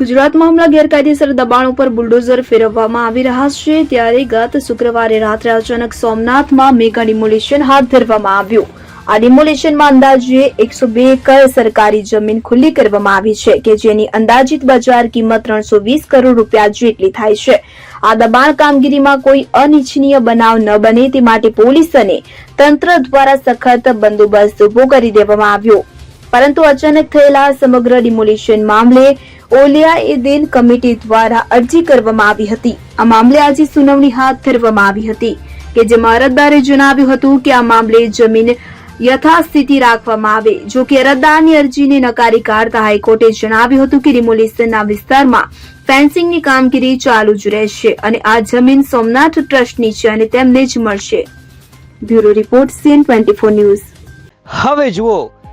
ગુજરાતમાં હમણાં ગેરકાયદેસર દબાણ ઉપર બુલડોઝર ફેરવવામાં આવી રહ્યા છે. ત્યારે ગત શુક્રવારે રાત્રે અચાનક સોમનાથમાં મેગા ડિમોલિશન હાથ ધરવામાં આવ્યું. આ ડિમોલિશનમાં અંદાજે એકસો બે એકર સરકારી જમીન ખુલ્લી કરવામાં આવી છે કે જેની અંદાજિત બજાર કિંમત ત્રણસો વીસ કરોડ રૂપિયા જેટલી થાય છે. આ દબાણ કામગીરીમાં કોઈ અનિચ્છનીય બનાવ ન બને તે માટે પોલીસ અને તંત્ર દ્વારા સખત બંદોબસ્ત ઊભો કરી દેવામાં આવ્યો. પરંતુ અચાનક થયેલા સમગ્ર ડિમોલિશન મામલે ઓલિયા એ દિન કમિટી દ્વારા અરજી કરવામાં આવી હતી. આ મામલે આજે સુનાવણી હાથ ધરવામાં આવી હતી કે જેમાં અરજદારે જણાવ્યું હતું કે આ મામલે જમીન યથાસ્થિતિ રાખવામાં આવે. જો કે અરજદારની અરજીને નકારી કાઢતા હાઈકોર્ટે જણાવ્યું હતું કે ડિમોલિશનના વિસ્તારમાં ફેન્સિંગની કામગીરી ચાલુ જ રહેશે અને આ જમીન સોમનાથ ટ્રસ્ટની છે અને તેમને જ મળશે. Bureau report CN twenty news. હવે જુઓ